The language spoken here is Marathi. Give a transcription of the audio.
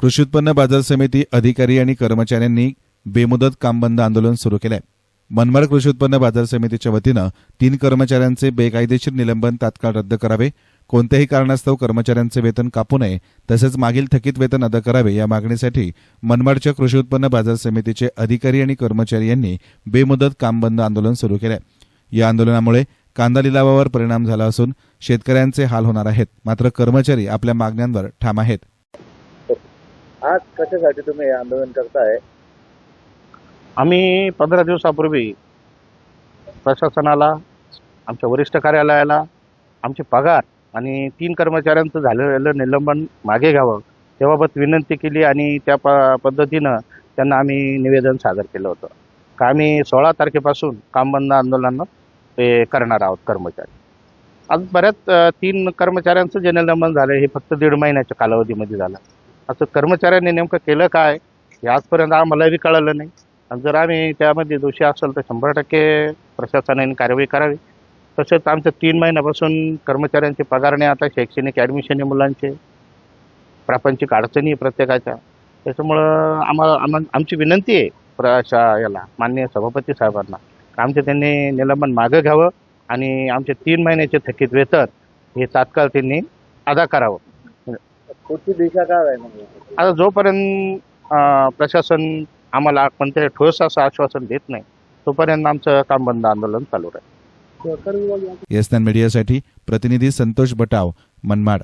कृषी उत्पन्न बाजार समिती अधिकारी आणि कर्मचाऱ्यांनी बेमुदत काम बंद आंदोलन सुरू केलंय. मनमाड कृषी उत्पन्न बाजार समितीच्या वतीनं तीन कर्मचाऱ्यांचे बेकायदेशीर निलंबन तात्काळ रद्द करावे. कोणत्याही कारणास्तव कर्मचाऱ्यांचे वेतन कापू नये तसेच मागील थकीत वेतन अदा करावे या मागणीसाठी मनमाडच्या कृषी उत्पन्न बाजार समितीचे अधिकारी आणि कर्मचारी यांनी बेमुदत काम बंद आंदोलन सुरू केलंय. या आंदोलनामुळे कांदा लिलावावर परिणाम झाला असून शेतकऱ्यांचे हाल होणार आहेत. मात्र कर्मचारी आपल्या मागण्यांवर ठाम आहेत. आज कशासाठी तुम्ही हे आंदोलन करताय? आम्ही पंधरा दिवसापूर्वी प्रशासनाला आमच्या वरिष्ठ कार्यालयाला आमचे पगार आणि तीन कर्मचाऱ्यांचं झालेलं निलंबन मागे घ्यावं त्याबाबत विनंती केली आणि त्या प पद्धतीनं त्यांना आम्ही निवेदन सादर केलं होतं. का आम्ही सोळा तारखेपासून काम बंद आंदोलन ते करणार आहोत कर्मचारी. आज बऱ्याच तीन कर्मचाऱ्यांचं जे निलंबन झालं हे फक्त दीड महिन्याच्या कालावधीमध्ये झालं. असं कर्मचाऱ्यांनी नेमकं केलं काय हे आजपर्यंत आम्हालाही कळलं नाही. आणि जर आम्ही त्यामध्ये दोषी असेल तर शंभर टक्के प्रशासनाने कारवाई करावी. तसेच आमच्या तीन महिन्यापासून कर्मचाऱ्यांचे पगार नाही आता शैक्षणिक ॲडमिशन आहे मुलांचे. प्रापंचिक अडचणी आहे प्रत्येकाच्या. त्याच्यामुळं आम्हाला आम्हा आमची विनंती आहे प्रशा याला माननीय सभापती साहेबांना आमचं आमचे त्यांनी निलंबन मागं घ्यावं आणि आमचे तीन महिन्याचे थकीत वेतन हे तात्काळ त्यांनी अदा करावं. पुढची दिशा काय आहे मग? आता जोपर्यंत अं, प्रशासन आम्हाला कोणत्याही ठोस असं आश्वासन देत नाही तोपर्यंत आमचं काम बंद आंदोलन चालू राहील. एस मीडियासाठी प्रतिनिधी संतोष बटाव मनमाड.